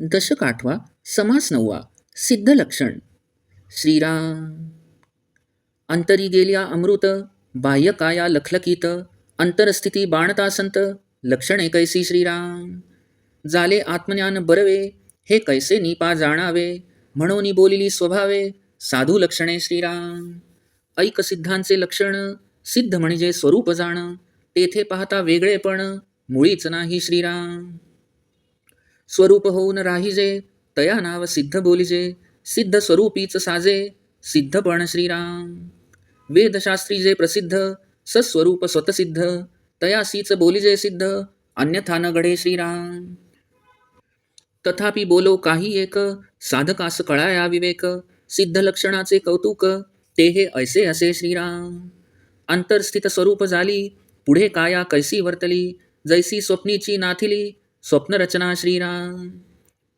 दशक आठवा समास नववा सिद्ध लक्षण. श्रीराम. अंतरी गेल्या अमृत बाह्यकाया लखलकीत अंतरस्थिती बाणता संत लक्षणे कैसी श्रीराम. झाले आत्मज्ञान बरवे हे कैसे निपा जाणावे म्हणून बोलिली स्वभावे साधू लक्षणे श्रीराम. ऐक सिद्धांचे लक्षण सिद्ध म्हणजे स्वरूप जाण तेथे पाहता वेगळेपण मुळीच नाही श्रीराम. स्वरूप होऊन राहिजे तया नाव सिद्ध बोलिजे सिद्ध स्वरूपीच साजे सिद्ध पण श्रीराम. वेदशास्त्री जे प्रसिद्ध सस्वरूप स्वतसिद्ध तयासीच बोलिजे सिद्ध अन्यथा न घडे श्रीराम. तथापि बोलो काही एक साधकास कळाया विवेक सिद्ध लक्षणाचे कौतुक ते हे ऐसे असे श्रीराम. अंतरस्थित स्वरूप झाली पुढे काया कैसी वर्तली जैसी स्वप्नीची नाथिली स्वप्नरचना श्रीराम.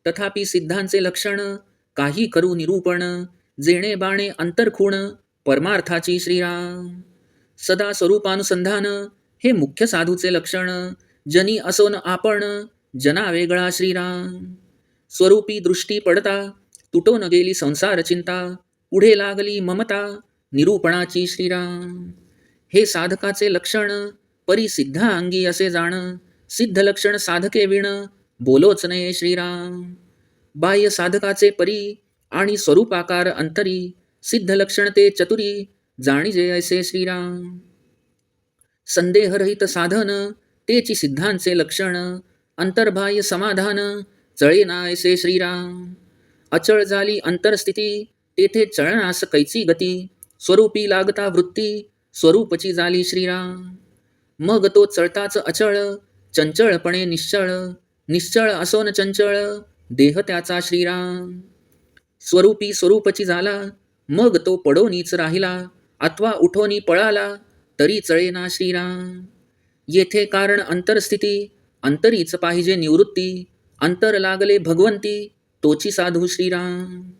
तथापि सिद्धांचे लक्षण काही करू निरूपण जेणे बाणे अंतरखूण परमार्थाची श्रीराम. सदा स्वरूपानुसंधान हे मुख्य साधूचे लक्षण जनी असोन आपण जना वेगळा श्रीराम. स्वरूपी दृष्टी पडता तुटो न गेली संसार चिंता पुढे लागली ममता निरूपणाची श्रीराम. हे साधकाचे लक्षण परिसिद्धा अंगी असे जाण सिद्ध लक्षण साधके विण बोलोच नये श्रीराम. बाह्य साधकाचे परी आणि स्वरूपाकार अंतरी सिद्ध लक्षण ते चतुरी जाणीजे ऐसे श्रीराम. संदेहरहित साधन तेची सिद्धांचे लक्षण अंतर्बाह्य समाधान चळेना ऐसे श्रीराम. अचळ झाली अंतरस्थिती तेथे चळणास कैची गती स्वरूपी लागता वृत्ती स्वरूपची झाली श्रीराम. मग तो चळताच अचळ चंचळपणे निश्चळ निश्चळ असो न चंचळ देह त्याचा श्रीराम. स्वरूपी स्वरूपची झाला मग तो पडोनीच राहिला अथवा उठोनी पळाला तरी चळेना श्रीराम. येथे कारण अंतरस्थिती अंतरीच पाहिजे निवृत्ती अंतर लागले भगवंती तोची साधू श्रीराम.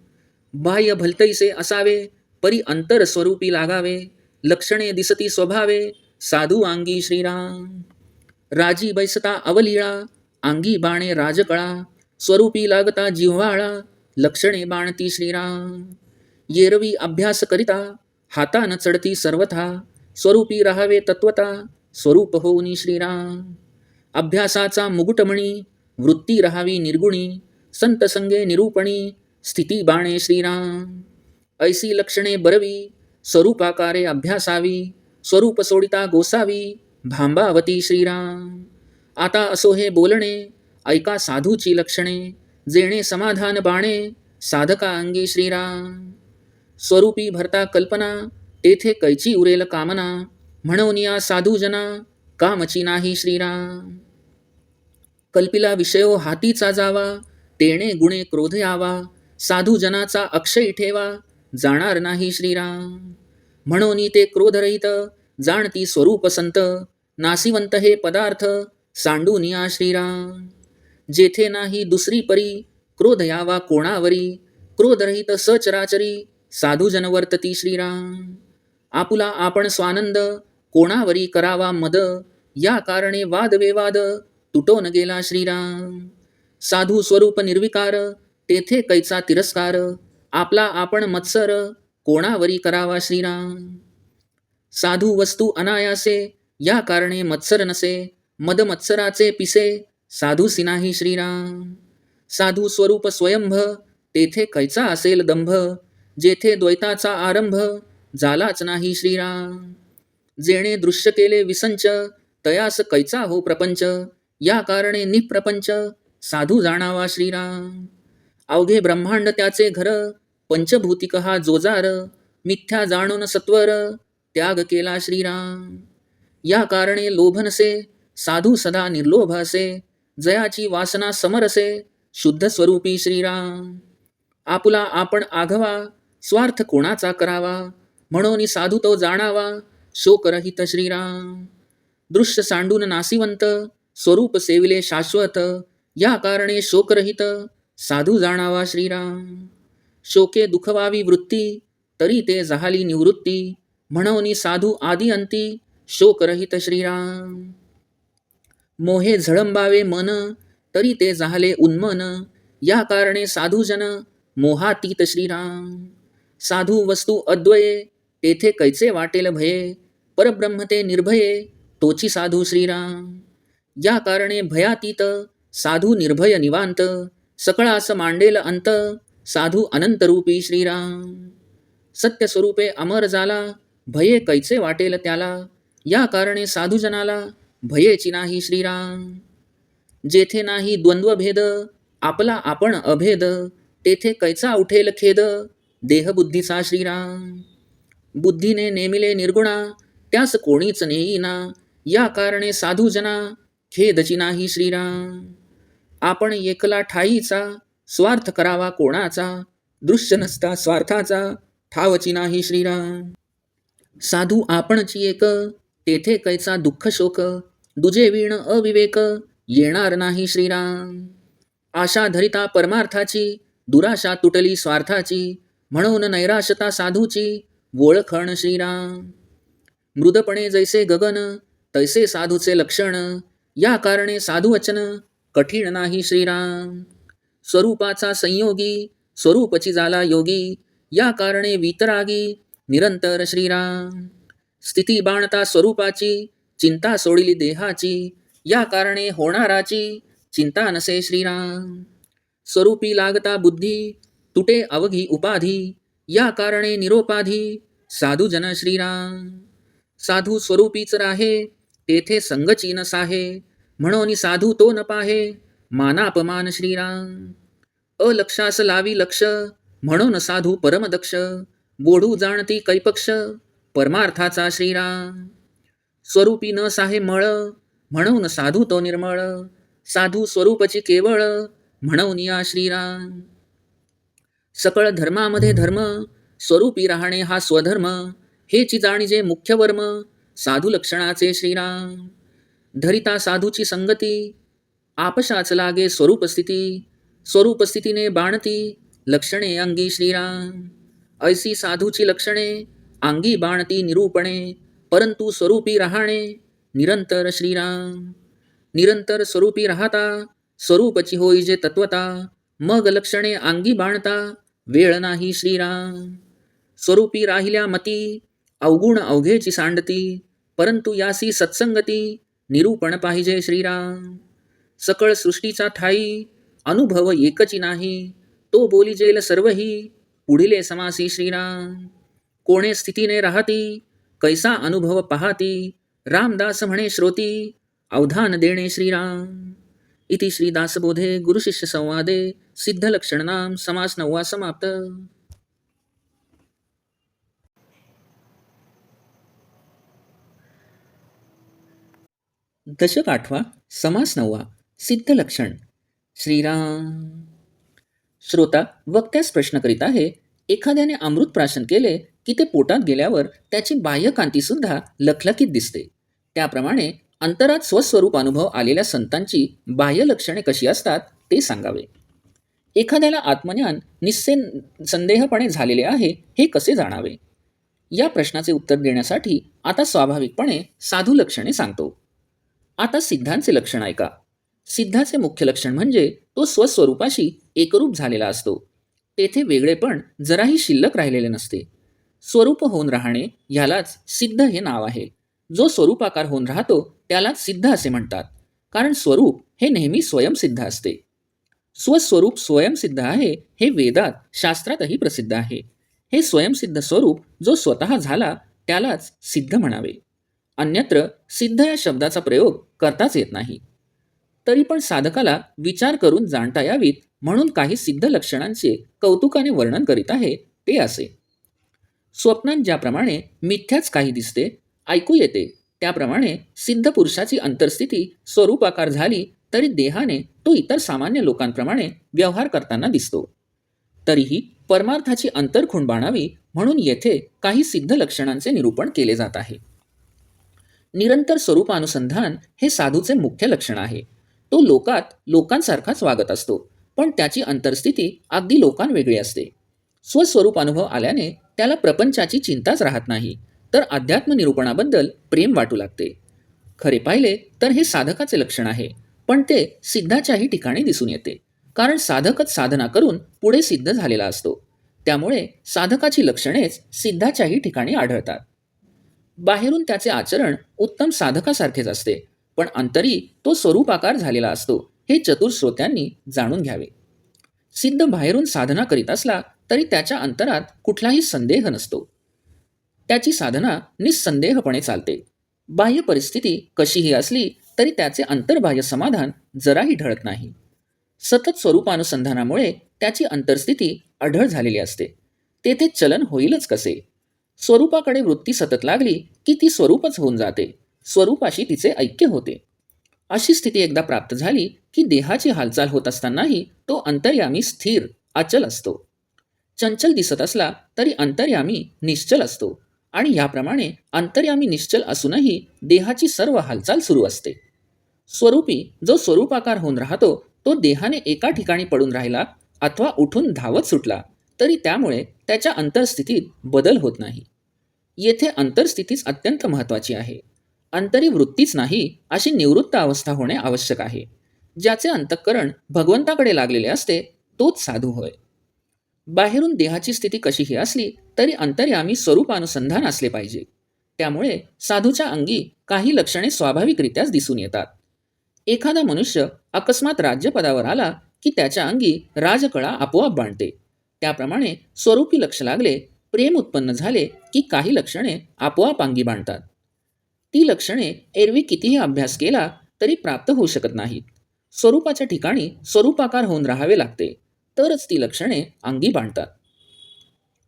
बाह्य भलतैसे असावे परी अंतर स्वरूपी लागावे लक्षणे दिसती स्वभावे साधू अंगी श्रीराम. राजी बैसता अवलीळा अंगी बाणे राजकळा स्वरूपी लागता जिव्हाळा लक्षणे बाणती श्रीराम येरवी अभ्यास करिता हातान चढती सर्वथा स्वरूपी राहावे तत्वता स्वरूप होऊनी श्रीराम अभ्यासाचा मुकुटमणी वृत्ती राहावी निर्गुणी संतसंगे निरूपणी स्थिती बाणे श्रीराम ऐसी लक्षणे बरवी स्वरूपाकारे अभ्यासावी स्वरूप सोडिता गोसावी भांबावती श्रीराम. आता असो हे बोलणे ऐका साधूची लक्षणे जेणे समाधान बाणे साधका अंगी श्रीराम. स्वरूपी भरता कल्पना तेथे कैची उरेल कामना म्हणून या साधूजना कामची नाही श्रीराम. कल्पिला विषयो हातीचा जावा तेणे गुणे क्रोध यावा साधूजनाचा अक्षय ठेवा जाणार नाही श्रीराम. म्हणून ते क्रोधरहित जाणती स्वरूप संत नासिवंत हे पदार्थ सांडूनिया श्रीराम. जेथे नाही दुसरी परी क्रोध यावा कोणावरी क्रोधरहित सचराचरी साधूजन वर्तती श्रीराम. आपुला आपण स्वानंद कोणावरी करावा मद या कारणे वादविवाद तुटोन गेला श्रीराम. साधू स्वरूप निर्विकार तेथे कैचा तिरस्कार आपला आपण मत्सर कोणावरी करावा श्रीराम. साधू वस्तू अनायासे या कारणे मत्सर नसे मद मत्सराचे पिसे साधू सिनाही श्रीराम. साधू स्वरूप स्वयंभ तेथे कैचा असेल दंभ जेथे द्वैताचा आरंभ झालाच नाही श्रीराम. जेणे दृश्य केले विसंच तयास कैचा हो प्रपंच या कारणे निप्रपंच साधू जाणावा श्रीराम. अवघे ब्रह्मांड त्याचे घर पंचभूतिक हा जोजार मिथ्या जाणून सत्वर त्याग केला श्रीराम. या कारणे लोभनसे साधू सदा निर्लोभ असे जयाची वासना समरसे शुद्ध स्वरूपी श्रीराम. आपुला आपण आघवा स्वार्थ कोणाचा करावा म्हणून साधू तो जाणावा शोकरहित श्रीराम. दृश्य सांडून नासिवंत स्वरूप सेविले शाश्वत या कारणे शोकरहित साधू जाणावा श्रीराम. शोके दुखवावी वृत्ती तरी ते जहाली निवृत्ती म्हणून साधू आदी अंती शोकरहित श्रीराम. मोहे झळंबावे मन तरी ते झाले उन्मन. या कारणे साधूजन मोहातीत श्रीराम. साधू वस्तू अद्वये तेथे कैचे वाटेल भये? परब्रह्म ते निर्भये तोची साधू श्रीराम. या कारणे भयातीत साधू निर्भय निवांत. सकळास मांडेल अंत साधू अनंतरूपी श्रीराम. सत्यस्वरूपे अमर झाला भये कैचे वाटेल त्याला? या कारणे साधूजनाला भयेची नाही श्रीराम. जेथे नाही द्वंद्वभेद आपला आपण अभेद तेथे कैचा उठेल खेद? देहबुद्धीचा श्रीराम. बुद्धीने नेमिले निर्गुणा त्यास कोणीच नेईना. या कारणे साधूजना खेदची नाही श्रीराम. आपण एकला ठाईचा स्वार्थ करावा कोणाचा? दृश्य नसता स्वार्थाचा ठावची नाही श्रीराम. साधू आपणची एक तेथे कैचा दुःख शोक दुजे वीण अविवेक येणार नाही श्रीराम. आशा धरिता परमार्थाची दुराशा तुटली स्वार्थाची म्हणून नैराशता साधूची वोळखण श्रीराम. मृदपणे जैसे गगन तैसे साधूचे लक्षण या कारणे साधुवचन कठीण नाही श्रीराम. स्वरूपाचा संयोगी स्वरूपची झाला योगी या कारणे वितरागी निरंतर श्रीराम. स्थिती बाणता स्वरूपाची चिंता सोडिली देहाची या कारणे होणाराची चिंता नसे श्रीराम. स्वरूपी लागता बुद्धी तुटे अवघी उपाधी या कारणे निरोपाधी साधू जन श्रीराम. साधू स्वरूपीच राहे तेथे संगची नसाहे म्हणून साधू तो न पाहे मानापमान श्रीराम. अलक्षास लावी लक्ष म्हणून साधू परमदक्ष बोढू जाणती कैपक्ष परमार्थाचा श्रीराम. स्वरूपी न साहे मळ म्हणून साधू तो निर्मळ. साधू स्वरूपची केवळ म्हणून या श्रीराम. सकळ धर्मामध्ये धर्म स्वरूपी राहणे हा स्वधर्म. हेची जाणीजे मुख्य वर्म साधू लक्षणाचे श्रीराम. धरिता साधूची संगती आपशाच लागे स्वरूप स्थिती. स्वरूप स्थितीने बाणती लक्षणे अंगी श्रीराम. ऐसी साधूची लक्षणे अंगी बाणती निरूपणे परंतु स्वरूपी राहणे निरंतर श्रीराम. निरंतर स्वरूपी राहता स्वरूपची होई जे तत्वता मग लक्षणे अंगी बाणता वेळ नाही श्रीराम. स्वरूपी राहिल्या मती अवगुण अवघेची सांडती परंतु यासी सत्संगती निरूपण पाहिजे श्रीराम. सकळ सृष्टीचा ठाई अनुभव एकची नाही तो बोली जेल सर्वही पुढिले समासी श्रीराम। कोणे स्थितीने राहती कैसा अनुभव पाहती रामदास म्हणे श्रोती अवधान देणे श्रीराम। इति श्रीदासबोधे गुरुशिष्य संवादे सिद्धलक्षणनाम समास नववा समाप्त। दशक आठवा समास नववा सिद्ध लक्षण श्रीराम। श्रोता वक्त्यास प्रश्न करीत आहे एखाद्याने अमृत प्राशन केले की ते पोटात गेल्यावर त्याची बाह्यकांतीसुद्धा लखलखीत दिसते. त्याप्रमाणे अंतरात स्वस्वरूप अनुभव आलेल्या संतांची बाह्य लक्षणे कशी असतात ते सांगावे. एखाद्याला आत्मज्ञान निस्से संदेहपणे झालेले आहे हे कसे जाणावे? या प्रश्नाचे उत्तर देण्यासाठी आता स्वाभाविकपणे साधू लक्षणे सांगतो. आता सिद्धांचे लक्षण ऐका. सिद्धाचे मुख्य लक्षण म्हणजे तो स्वस्वरूपाशी एकरूप झालेला असतो. तेथे वेगळेपण जराही शिल्लक राहिलेले नसते. स्वरूप होऊन राहणे ह्यालाच सिद्ध हे नाव आहे. जो स्वरूपाकार होऊन राहतो त्यालाच सिद्ध असे म्हणतात. कारण स्वरूप हे नेहमी स्वयंसिद्ध असते. स्वस्वरूप स्वयंसिद्ध आहे हे वेदात शास्त्रातही प्रसिद्ध आहे. हे स्वयंसिद्ध स्वरूप जो स्वतः झाला त्यालाच सिद्ध म्हणावे. अन्यत्र सिद्ध या शब्दाचा प्रयोग करताच येत नाही. तरी पण साधकाला विचार करून जाणता यावीत म्हणून काही सिद्ध लक्षणांचे कौतुकाने वर्णन करीत आहे ते असे. स्वप्नात ज्याप्रमाणे मिथ्याच काही दिसते ऐकू येते त्याप्रमाणे सिद्ध पुरुषाची अंतर्स्थिती स्वरूपाकार झाली तरी देहाने तो इतर सामान्य लोकांप्रमाणे व्यवहार करताना दिसतो. तरीही परमार्थाची अंतर बाणावी म्हणून येथे काही सिद्ध लक्षणांचे निरूपण केले जात आहे. निरंतर स्वरूपानुसंधान हे साधूचे मुख्य लक्षण आहे. तो लोकात लोकांसारखाच वागत असतो. पण त्याची अंतर्स्थिती अगदी लोकांवेगळी असते. स्वस्वरूप अनुभव आल्याने त्याला प्रपंचाची चिंताच राहत नाही तर अध्यात्म निरूपणाबद्दल प्रेम वाटू लागते. खरे पाहिले तर हे साधकाचे लक्षण आहे पण ते सिद्धाच्याही ठिकाणी दिसून येते कारण साधकच साधना करून पुढे सिद्ध झालेला असतो. त्यामुळे साधकाची लक्षणेच सिद्धाच्याही ठिकाणी आढळतात. बाहेरून त्याचे आचरण उत्तम साधकासारखेच असते पण अंतरी तो स्वरूपाकार झालेला असतो हे चतुर श्रोत्यांनी जाणून घ्यावे. सिद्ध बाहेरून साधना करीत असला तरी त्याच्या अंतरात कुठलाही संदेह नसतो. त्याची साधना निस्संदेहपणे चालते. बाह्य परिस्थिती कशीही असली तरी त्याचे अंतर्बाह्य समाधान जराही ढळत नाही. सतत स्वरूपानुसंधानामुळे त्याची अंतर्स्थिती अढळ झालेली असते. तेथे चलन होईलच कसे? स्वरूपाकडे वृत्ती सतत लागली की ती स्वरूपच होऊन जाते. स्वरूपाशी तिचे ऐक्य होते. अशी स्थिती एकदा प्राप्त झाली की देहाची हालचाल होत असतानाही तो अंतर्यामी स्थिर अचल असतो. चंचल दिसत असला तरी अंतर्यामी निश्चल असतो आणि याप्रमाणे अंतर्यामी निश्चल असूनही देहाची सर्व हालचाल सुरू असते. स्वरूपी जो स्वरूपाकार होऊन राहतो तो देहाने एका ठिकाणी पडून राहिला अथवा उठून धावत सुटला तरी त्यामुळे त्याच्या अंतरस्थितीत बदल होत नाही. येथे अंतरस्थितीच अत्यंत महत्त्वाची आहे. अंतरी वृत्तीच नाही अशी निवृत्त अवस्था होणे आवश्यक आहे. ज्याचे अंतःकरण भगवंताकडे लागलेले असते तोच साधू होय. बाहेरून देहाची स्थिती कशीही असली तरी अंतर्यामी स्वरूपानुसंधान असले पाहिजे. त्यामुळे साधूच्या अंगी काही लक्षणे स्वाभाविकरित्याच दिसून येतात. एखादा मनुष्य अकस्मात राज्यपदावर आला की त्याच्या अंगी राजकळा आपोआप बांधते. त्याप्रमाणे स्वरूपी लक्ष लागले प्रेम उत्पन्न झाले की काही लक्षणे आपोआप अंगी बांधतात. ती लक्षणे एरवी कितीही अभ्यास केला तरी प्राप्त होऊ शकत नाहीत. स्वरूपाच्या ठिकाणी स्वरूपाकार होऊन राहावे लागते तरच ती लक्षणे अंगी बांधतात.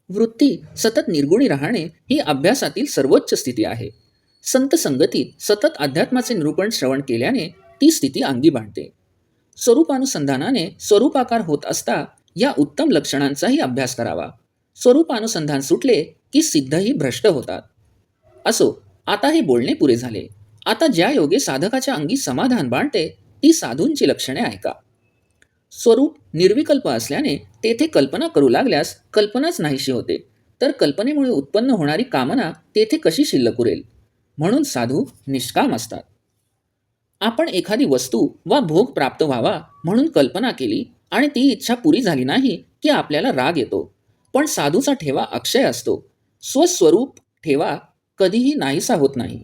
वृत्ती सतत निर्गुणी राहणे ही अभ्यासातील सर्वोच्च स्थिती आहे. संत संगतीत सतत अध्यात्माचे निरूपण श्रवण केल्याने ती स्थिती अंगी बांधते. स्वरूपानुसंधानाने स्वरूपाकार होत असता या उत्तम लक्षणांचाही अभ्यास करावा. स्वरूपानुसंधान सुटले की सिद्धही भ्रष्ट होतात. असो आता हे बोलणे पुरे झाले. आता ज्या योगे साधकाच्या अंगी समाधान बांधते ती साधूंची लक्षणे ऐका. स्वरूप निर्विकल्प असल्याने तेथे कल्पना करू लागल्यास कल्पनाच नाहीशी होते. तर कल्पनेमुळे उत्पन्न होणारी कामना तेथे कशी शिल्लक उरेल? म्हणून साधू निष्काम असतात. आपण एखादी वस्तू वा भोग प्राप्त व्हावा म्हणून कल्पना केली आणि ती इच्छा पुरी झाली नाही की आपल्याला राग येतो. पण साधूचा ठेवा अक्षय असतो. स्वस्वरूप ठेवा कधीही नाहीसा होत नाही.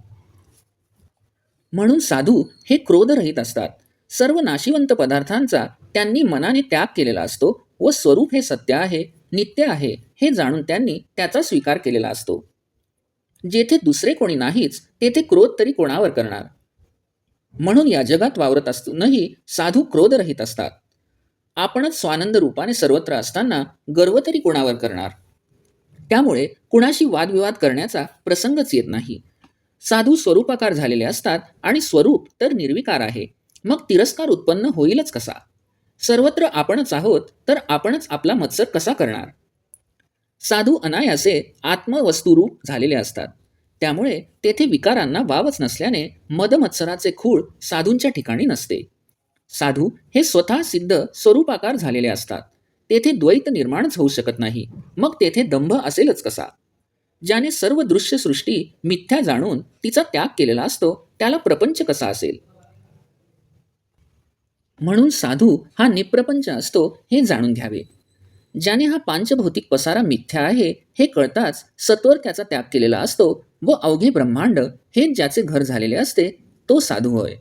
म्हणून साधू हे क्रोधरहित असतात. सर्व नाशिवंत पदार्थांचा त्यांनी मनाने त्याग केलेला असतो व स्वरूप हे सत्य आहे नित्य आहे हे जाणून त्यांनी त्याचा स्वीकार केलेला असतो. जेथे दुसरे कोणी नाहीच तेथे क्रोध तरी कोणावर करणार? म्हणून या जगात वावरत असूनही साधू क्रोधरहित असतात. आपणच स्वानंद रूपाने सर्वत्र असताना गर्व तरी कोणावर करणार? त्यामुळे कुणाशी वादविवाद करण्याचा प्रसंगच येत नाही. साधू स्वरूपाकार झालेले असतात आणि स्वरूप तर निर्विकार आहे. मग तिरस्कार उत्पन्न होईलच कसा? सर्वत्र आपणच आहोत तर आपणच आपला मत्सर कसा करणार? साधू अनायासे आत्मवस्तुरूप झालेले असतात. त्यामुळे तेथे विकारांना वावच नसल्याने मदमत्सराचे खूळ साधूंच्या ठिकाणी नसते. साधू हे स्वतः सिद्ध स्वरूपाकार झालेले असतात. तेथे द्वैत निर्माणच होऊ शकत नाही. मग तेथे दंभ असेलच कसा? ज्याने सर्व दृश्यसृष्टी मिथ्या जाणून तिचा त्याग केलेला असतो त्याला प्रपंच कसा असेल? म्हणून साधू हा निप्रपंच असतो हे जाणून घ्यावे. ज्याने हा पांचभौतिक पसारा मिथ्या आहे हे कळताच सत्वर त्याचा त्याग केलेला असतो व अवघे ब्रह्मांड हे ज्याचे घर झालेले असते तो साधू होय.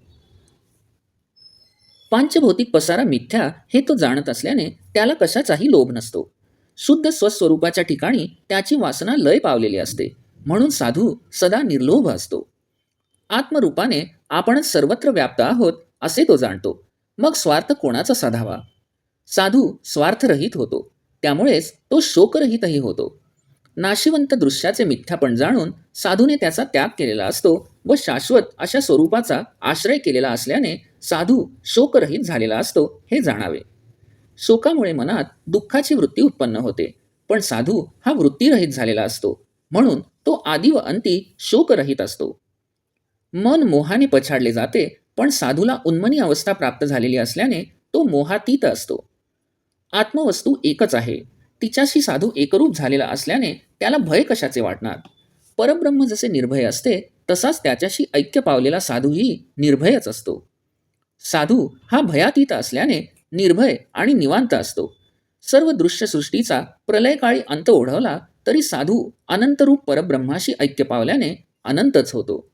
पांचभौतिक पसारा मिथ्या हे तो जाणत असल्याने त्याला कशाचाही लोभ नसतो. शुद्ध स्वस्वरूपाच्या ठिकाणी त्याची वासना लय पावलेली असते. म्हणून साधू सदा निर्लोभ असतो. आत्मरूपाने आपणच सर्वत्र व्याप्त आहोत असे तो जाणतो. मग स्वार्थ कोणाचा साधावा? साधू स्वार्थरहित होतो. त्यामुळेच तो शोकरहितही होतो. नाशिवंत दृश्याचे मिथ्यापण जाणून साधूने त्याचा त्याग केलेला असतो व शाश्वत अशा स्वरूपाचा आश्रय केलेला असल्याने साधू शोकरहित झालेला असतो हे जाणावे. शोकामुळे मनात दुःखाची वृत्ती उत्पन्न होते पण साधू हा वृत्तीरहित झालेला असतो म्हणून तो आदी व अंती शोकरहित असतो. मन मोहाने पछाडले जाते पण साधूला उन्मनी अवस्था प्राप्त झालेली असल्याने तो मोहातीत असतो. आत्मवस्तू एकच आहे तिच्याशी साधू एकरूप झालेला असल्याने त्याला भय कशाचे वाटणार? परब्रह्म जसे निर्भय असते तसाच त्याच्याशी ऐक्य पावलेला साधूही निर्भयच असतो. साधू हा भयातीत असल्याने निर्भय आणि निवांत असतो. सर्व दृश्यसृष्टीचा प्रलयकाळी अंत ओढवला तरी साधू अनंतरूप परब्रह्माशी ऐक्य पावल्याने अनंतच होतो.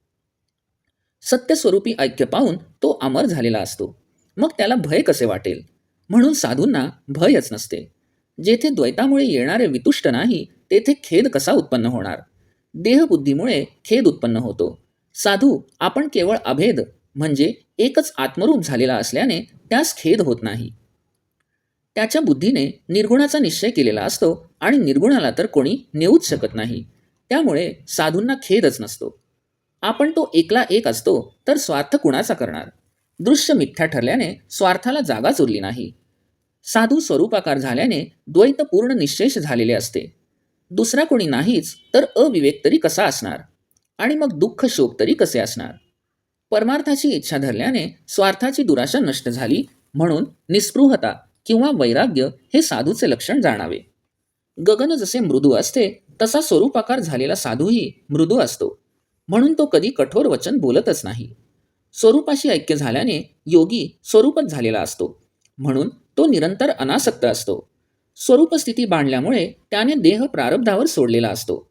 सत्यस्वरूपी ऐक्य पाहून तो अमर झालेला असतो. मग त्याला भय कसे वाटेल? म्हणून साधूंना भयच नसते. जेथे द्वैतामुळे येणारे वितुष्ट नाही तेथे खेद कसा उत्पन्न होणार? देहबुद्धीमुळे खेद उत्पन्न होतो. साधू आपण केवळ अभेद म्हणजे एकच आत्मरूप झालेला असल्याने त्यास खेद होत नाही. त्याच्या बुद्धीने निर्गुणाचा निश्चय केलेला असतो आणि निर्गुणाला तर कोणी नेऊच शकत नाही. त्यामुळे साधूंना खेदच नसतो. आपण तो एकला एक असतो तर स्वार्थ कुणाचा करणार? दृश्य मिथ्या ठरल्याने स्वार्थाला जागाच उरली नाही. साधू स्वरूपाकार झाल्याने द्वैत पूर्ण निश्चेष झालेले असते. दुसरा कोणी नाहीच तर अविवेक तरी कसा असणार? आणि मग दुःख शोक तरी कसे असणार? परमार्थाची इच्छा धरल्याने स्वार्थाची दुराशा नष्ट झाली म्हणून निस्पृहता किंवा वैराग्य हे साधूचे लक्षण जाणावे. गगन जसे मृदू असते तसा स्वरूपाकार झालेला साधूही मृदू असतो. म्हणून तो कधी कठोर वचन बोलतच नाही. स्वरूपाशी ऐक्य झाल्याने योगी स्वरूपच झालेला असतो. म्हणून तो निरंतर अनासक्त असतो. स्वरूपस्थिती बांधल्यामुळे त्याने देह प्रारब्धावर सोडलेला असतो.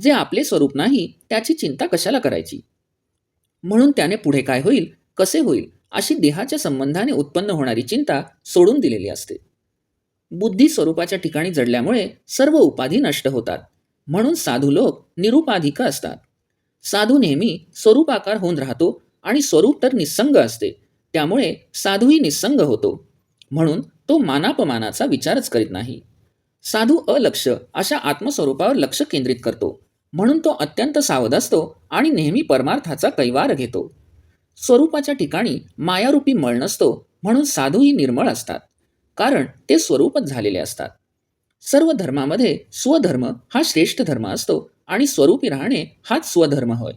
जे आपले स्वरूप नाही त्याची चिंता कशाला करायची? म्हणून त्याने पुढे काय होईल कसे होईल अशी देहाच्या संबंधाने उत्पन्न होणारी चिंता सोडून दिलेली असते. बुद्धी स्वरूपाच्या ठिकाणी जडल्यामुळे सर्व उपाधी नष्ट होतात. म्हणून साधू लोक निरुपाधिक असतात. साधू नेहमी स्वरूपाकार होऊन राहतो आणि स्वरूप तर निस्संग असते. त्यामुळे साधूही निस्संग होतो. म्हणून तो मानापमानाचा विचारच करीत नाही. साधू अलक्ष अशा आत्मस्वरूपावर लक्ष केंद्रित करतो. म्हणून तो अत्यंत सावध असतो आणि नेहमी परमार्थाचा कैवार घेतो. स्वरूपाच्या ठिकाणी मायारूपी मळ नसतो म्हणून साधूही निर्मळ असतात कारण ते स्वरूपच झालेले असतात. सर्व धर्मामध्ये स्वधर्म हा श्रेष्ठ धर्म असतो आणि स्वरूपी राहणे हाच स्वधर्म होय.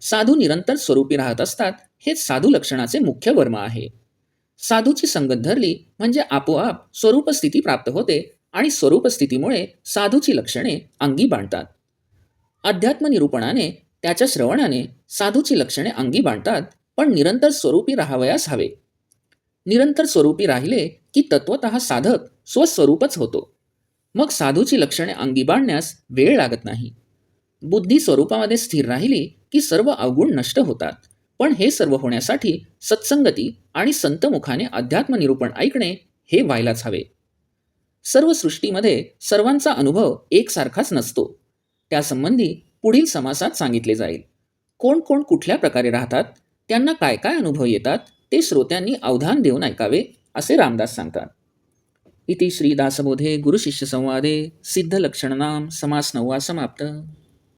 साधू निरंतर स्वरूपी राहत असतात हेच साधू लक्षणाचे मुख्य वर्म आहे. साधूची संगत धरली म्हणजे आपोआप स्वरूपस्थिती प्राप्त होते आणि स्वरूपस्थितीमुळे साधूची लक्षणे अंगी बांधतात. अध्यात्मनिरूपणाने त्याच्या श्रवणाने साधूची लक्षणे अंगी बांधतात पण निरंतर स्वरूपी राहावयास हवे. निरंतर स्वरूपी राहिले की तत्वत साधक स्वस्वरूपच होतो. मग साधूची लक्षणे अंगी बांधण्यास वेळ लागत नाही. बुद्धी स्वरूपामध्ये स्थिर राहिली की सर्व अवगुण नष्ट होतात. पण हे सर्व होण्यासाठी सत्संगती आणि संतमुखाने अध्यात्म निरूपण ऐकणे हे व्हायलाच हवे. सर्व सृष्टीमध्ये सर्वांचा अनुभव एकसारखाच नसतो. त्यासंबंधी पुढील समासात सांगितले जाईल. कोण कोण कुठल्या प्रकारे राहतात त्यांना काय काय अनुभव येतात ते श्रोत्यांनी अवधान देऊन ऐकावे असे रामदास सांगतात. इति श्रीदासबोधे गुरुशिष्य संवादे सिद्धलक्षणनाम समास नववा समाप्त.